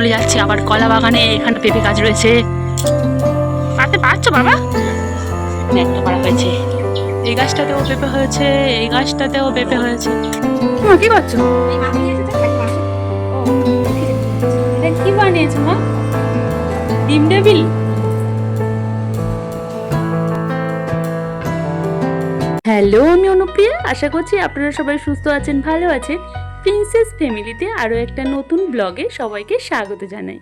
চলে যাচ্ছি আবার কলা বাগানে এখানে পেঁপে গাছ রয়েছে। পারতে পারছ বাবা? একটা পাড়া হয়েছে। এই গাছটাতেও পেঁপে হয়েছে এই গাছটাতেও পেঁপে হয়েছে। মা কি করছ? কি বানিয়েছো মা? ডিম টেবিল? হ্যালো আমি অনুপ্রিয়া। আশা করছি আপনারা সবাই সুস্থ আছেন ভালো আছেন। প্রিন্সেস ফ্যামিলিতে আরও একটা নতুন ব্লগে সবাইকে স্বাগত জানাই।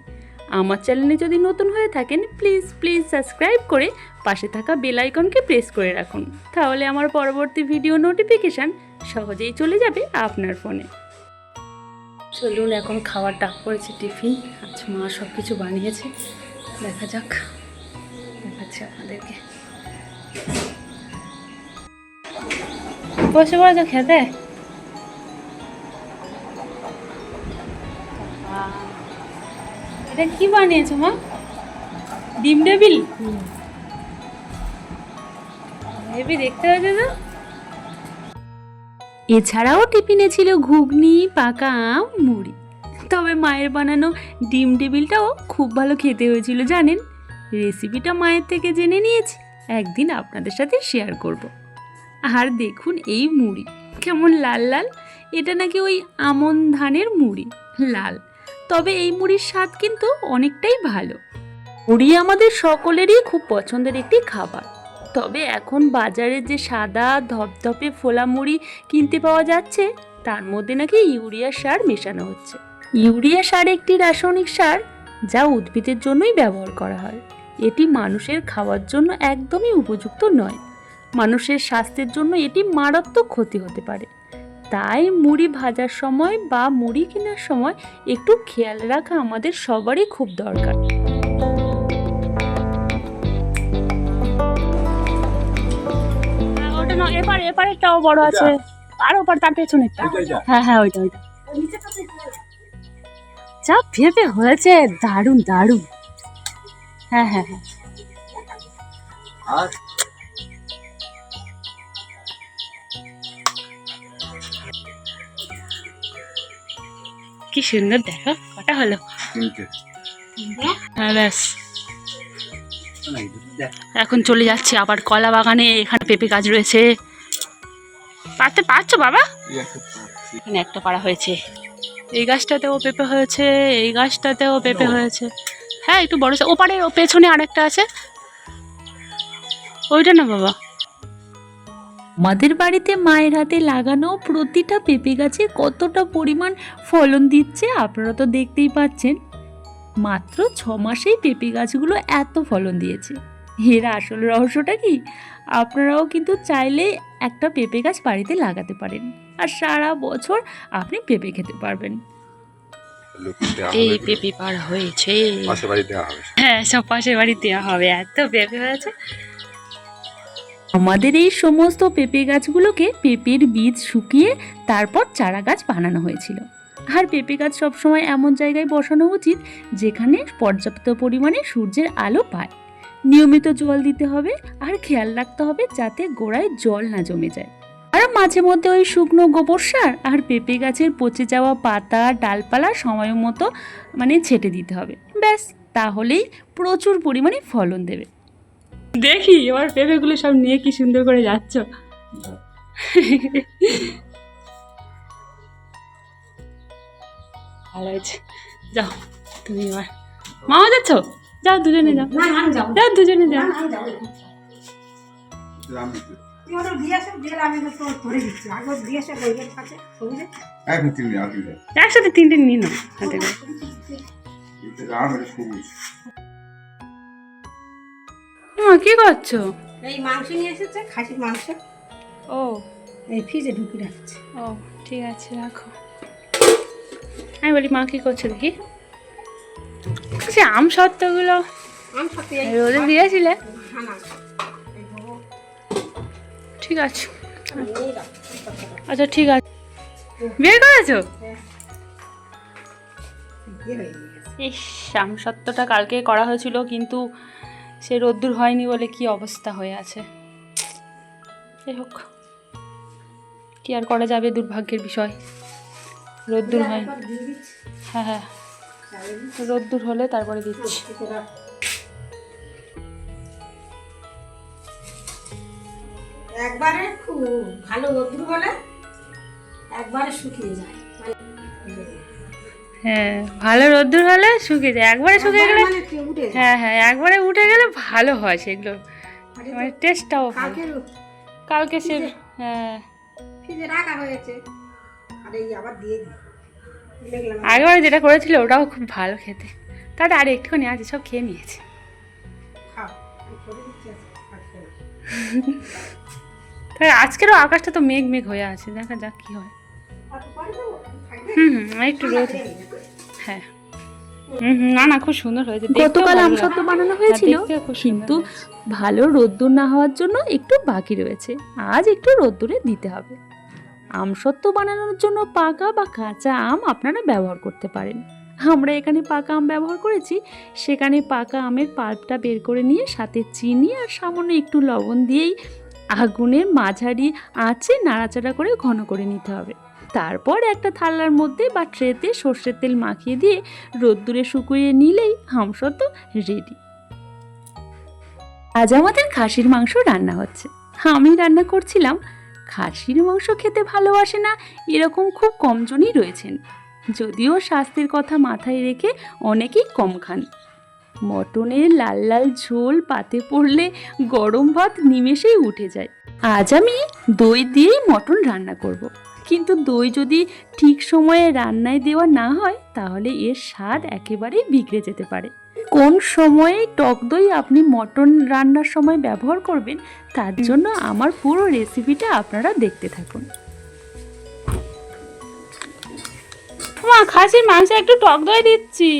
আমার চ্যানেলে যদি নতুন হয়ে থাকেন প্লিজ প্লিজ সাবস্ক্রাইব করে পাশে থাকা বেল আইকনকে প্রেস করে রাখুন। তাহলে আমার পরবর্তী ভিডিও নোটিফিকেশান সহজেই চলে যাবে আপনার ফোনে চলুন, এখন খাওয়ার ডাক পড়েছে টিফিন আচ্ছা মা সব কিছু বানিয়েছে। দেখা যাক। দেখাচ্ছি আপনাদেরকে বসে পড়েছো খেতে? এটা কি বানিয়েছো মা? ডিম টেবিল? হেবি দেখতে হয়েছে তো। এছাড়াও টিফিনে ছিল ঘুগনি পাকা আম মুড়ি। তবে মায়ের বানানো ডিম টেবিলটাও খুব ভালো খেতে হয়েছিল জানেন? রেসিপিটা মায়ের থেকে জেনে নিয়েছি একদিন আপনাদের সাথে শেয়ার করব। আর দেখুন এই মুড়ি কেমন লাল লাল। এটা নাকি ওই আমন ধানের মুড়ি লাল। তবে এই মুড়ির স্বাদ কিন্তু অনেকটাই ভালো। মুড়ি আমাদের সকলেরই খুব পছন্দের একটি খাবার। তবে এখন বাজারে যে সাদা, ধপধপে ফোলা মুড়ি কিনতে পাওয়া যাচ্ছে, তার মধ্যে নাকি ইউরিয়া সার মেশানো হচ্ছে। ইউরিয়া সার একটি রাসায়নিক সার যা উদ্ভিদের জন্যই ব্যবহার করা হয়। এটি মানুষের খাওয়ার জন্য একদমই উপযুক্ত নয়। মানুষের স্বাস্থ্যের জন্য এটি মারাত্মক ক্ষতি হতে পারে। তাই মুড়ি ভাজার সময় বা মুড়ি কেনার সময় একটু খেয়াল রাখা আমাদের সবারই খুব দরকার। ওটা না এপারে এপারেরটাও বড় আছে। আর ওপার তার পেছনেরটা। হ্যাঁ হ্যাঁ ওইটা ওইটা। যা ভেবে হয়েছে দারুণ দারুণ। হ্যাঁ হ্যাঁ হ্যাঁ। আর? কি সুন্দর দেখো কটা হলো? হ্যাঁ ব্যাস। এখন চলে যাচ্ছি আবার কলা বাগানে এখানে পেঁপে গাছ রয়েছে। পারতে পারছ বাবা। এখানে একটা পাড়া হয়েছে। এই গাছটাতেও পেঁপে হয়েছে এই গাছটাতেও পেঁপে হয়েছে। হ্যাঁ একটু বড় ওপারে ও পেছনে আরেকটা আছে। ওইটা না বাবা। আমাদের বাড়িতে মায়ের হাতে লাগানো প্রতিটা পেঁপে গাছে কতটা পরিমাণ ফলন দিচ্ছে আপনারা তো দেখতেই পাচ্ছেন। মাত্র ছ মাসেই পেঁপে গাছগুলো এত ফলন দিয়েছে। এর আসল রহস্যটা কি? আপনারাও কিন্তু চাইলে একটা পেঁপে গাছ বাড়িতে লাগাতে পারেন। আর সারা বছর আপনি পেঁপে খেতে পারবেন। এই পেঁপে পার হয়েছে। হ্যাঁ সব পাশের বাড়ি দেওয়া হবে। এত পেঁপে হয়েছে। আমাদের এই সমস্ত পেঁপে গাছগুলোকে পেঁপের বীজ শুকিয়ে তারপর চারা গাছ বানানো হয়েছিল। আর পেঁপে গাছ সবসময় এমন জায়গায় বসানো উচিত যেখানে পর্যাপ্ত পরিমাণে সূর্যের আলো পায়। নিয়মিত জল দিতে হবে আর খেয়াল রাখতে হবে যাতে গোড়ায় জল না জমে যায়। আর মাঝে মধ্যে ওই শুকনো গোবর সার আর পেঁপে গাছের পচে যাওয়া পাতা, ডালপালা সময় মতো মানে ছেটে দিতে হবে। ব্যাস, তাহলেই প্রচুর পরিমাণে ফলন দেবে। দেখি এবার পেঁপেগুলো সব নিয়ে কি সুন্দর করে যাচ্ছ। ভালো হয়েছে। যাও তুমি এবার। মামা যাচ্ছ? যাও দুজনে যাও। না আমি যাব। যাও দুজনে যাও। একসাথে তিনটে হাতে করে। মা কি করছ? এই মাংস নিয়ে এসেছে খাসির মাংস। ও। এই ফ্রিজে ঢুকে রাখছে। ও ঠিক আছে রাখো। আমি বলি মা কি করছ দেখি? সে আম সত্ত্বগুলো আমি এই রোদে দিয়েছিলে? হ্যাঁ ঠিক আছে। আচ্ছা ঠিক আছে। বিয়ে করেছ? হয়ে। ইস আম সত্ত্বটা কালকে করা হয়েছিল কিন্তু সে রোদ্দুর হয়নি বলে কি অবস্থা হয়ে আছে। যাই হোক কি আর করা যাবে দুর্ভাগ্যের বিষয়। রোদ্দুর হয়। হ্যাঁ হ্যাঁ। রোদ্দুর হলে তারপরে দিচ্ছি। একবারে খুব ভালো রোদ্দুর হলে একবারে শুকিয়ে যায়। হ্যাঁ ভালো রোদ্দুর হলে শুকিয়ে যায়। একবারে শুকিয়ে গেলে মানে উঠে যায়? হ্যাঁ হ্যাঁ একবারে উঠে গেলে ভালো হয় সেগুলো। মানে টেস্টটাও কালকে কালকে সে হ্যাঁ। রাখা হয়েছে। আবার দিয়ে আগেবার যেটা করেছিল ওটাও খুব ভালো খেতে। তাতে আর একটুখানি আছে সব খেয়ে নিয়েছে। তাই আজকেরও আকাশটা তো মেঘ মেঘ হয়ে আছে দেখা যাক কি হয়? হুম হুম একটু রোদ হ্যাঁ। না না খুব সুন্দর হয়েছে। গতকাল আমসত্ব বানানো হ্যাঁ, হয়েছিল কিন্তু ভালো রোদ্দুর না হওয়ার জন্য একটু বাকি রয়েছে। আজ একটু রোদ্দুরে দিতে হবে। বানানোর জন্য পাকা বা কাঁচা আম আপনারা ব্যবহার করতে পারেন। আমরা এখানে পাকা আম ব্যবহার করেছি। সেখানে পাকা আমের পাল্পটা বের করে নিয়ে সাথে চিনি আর সামান্য একটু লবণ দিয়েই আগুনের মাঝারি আঁচে নাড়াচাড়া করে ঘন করে নিতে হবে। তারপর একটা থালার মধ্যে বা ট্রেতে সর্ষের তেল মাখিয়ে দিয়ে রোদ্দুরে শুকিয়ে নিলেই আমসত্ব রেডি আজ আমাদের খাসির মাংস রান্না হচ্ছে। আমি রান্না করছিলাম, খাসির মাংস খেতে ভালোবাসে না, এরকম খুব কমজনই রয়েছেন। যদিও স্বাস্থ্যের কথা মাথায় রেখে অনেকেই কম খান। মটনের লাল লাল ঝোল পাতে পড়লে গরম ভাত নিমেষেই উঠে যায়। আজ আমি দই দিয়েই মটন রান্না করব। কিন্তু দই যদি ঠিক সময়ে রান্নায় দেওয়া না হয়, তাহলে এর স্বাদ একেবারেই বিগড়ে যেতে পারে। কোন সময়ে টক দই আপনি মটন রান্নার সময় ব্যবহার করবেন, তার জন্য আমার পুরো রেসিপিটা আপনারা দেখতে থাকুন। খাসির মাংস একটু টক দই দিচ্ছি।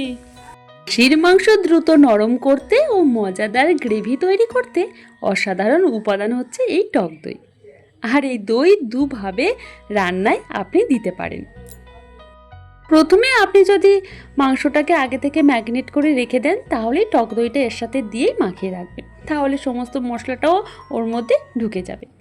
খাসির মাংস দ্রুত নরম করতে ও মজাদার গ্রেভি তৈরি করতে অসাধারণ উপাদান হচ্ছে এই টক দই। আর এই দই দুভাবে রান্নায় আপনি দিতে পারেন। প্রথমে আপনি যদি মাংসটাকে আগে থেকে ম্যাগনেট করে রেখে দেন তাহলে টক দইটা এর সাথে দিয়েই মাখিয়ে রাখবেন। তাহলে সমস্ত মশলাটাও ওর মধ্যে ঢুকে যাবে।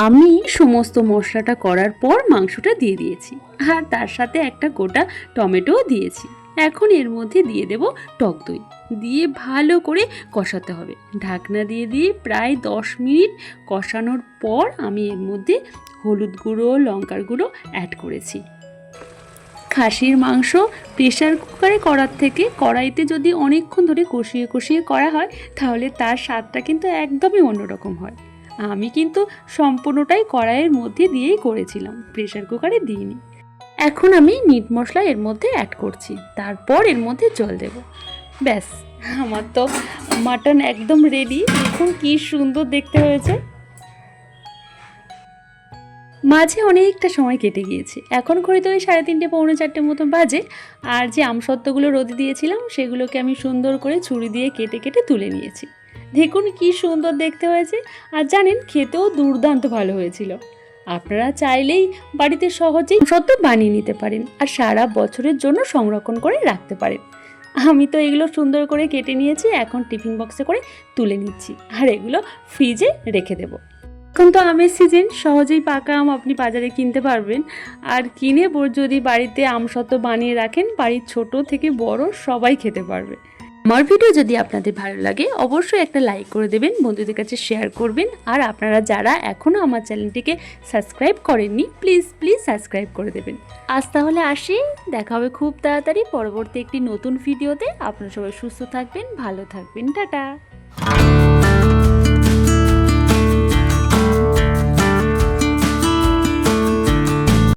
আমি সমস্ত মশলাটা করার পর মাংসটা দিয়ে দিয়েছি। আর তার সাথে একটা গোটা টমেটোও দিয়েছি। এখন এর মধ্যে দিয়ে দেব টক দই। দিয়ে ভালো করে কষাতে হবে। ঢাকনা দিয়ে দিয়ে প্রায় দশ মিনিট কষানোর পর আমি এর মধ্যে হলুদ গুঁড়ো, লঙ্কার গুঁড়ো অ্যাড করেছি। খাসির মাংস প্রেশার কুকারে করার থেকে কড়াইতে যদি অনেকক্ষণ ধরে কষিয়ে কষিয়ে করা হয়, তাহলে তার স্বাদটা কিন্তু একদমই অন্যরকম হয়। আমি কিন্তু সম্পূর্ণটাই কড়াইয়ের মধ্যে দিয়েই করেছিলাম প্রেশার কুকারে দিইনি। এখন আমি মিট মশলা এর মধ্যে অ্যাড করছি, তারপর এর মধ্যে জল দেব। ব্যাস, আমার তো মাটন একদম রেডি দেখুন কি সুন্দর দেখতে হয়েছে। মাঝে অনেকটা সময় কেটে গিয়েছে। এখন ঘড়িতে ওই সাড়ে তিনটে, পৌনে চারটে মতো বাজে। আর যে আমসত্ত্বগুলো রোদে দিয়েছিলাম, সেগুলোকে আমি সুন্দর করে ছুরি দিয়ে কেটে কেটে তুলে নিয়েছি। দেখুন কি সুন্দর দেখতে হয়েছে। আর জানেন, খেতেও দুর্দান্ত ভালো হয়েছিল। আপনারা চাইলেই বাড়িতে সহজেই সত্য বানিয়ে নিতে পারেন আর সারা বছরের জন্য সংরক্ষণ করে রাখতে পারেন। আমি তো এগুলো সুন্দর করে কেটে নিয়েছি, এখন টিফিন বক্সে করে তুলে নিচ্ছি। আর এগুলো ফ্রিজে রেখে দেবো। এখন তো আমের সিজন সহজেই পাকা আম আপনি বাজারে কিনতে পারবেন। আর কিনে যদি বাড়িতে আম আমসত্ত্ব বানিয়ে রাখেন, বাড়ির ছোট থেকে বড় সবাই খেতে পারবে। আমার ভিডিও যদি আপনাদের ভালো লাগে, অবশ্যই একটা লাইক করে দেবেন, বন্ধুদের কাছে শেয়ার করবেন। আর আপনারা যারা এখনও আমার চ্যানেলটিকে সাবস্ক্রাইব করেননি প্লিজ প্লিজ সাবস্ক্রাইব করে দেবেন। আজ তাহলে আসি, দেখা হবে খুব তাড়াতাড়ি পরবর্তী একটি নতুন ভিডিওতে আপনারা সবাই সুস্থ থাকবেন, ভালো থাকবেন, টাটা।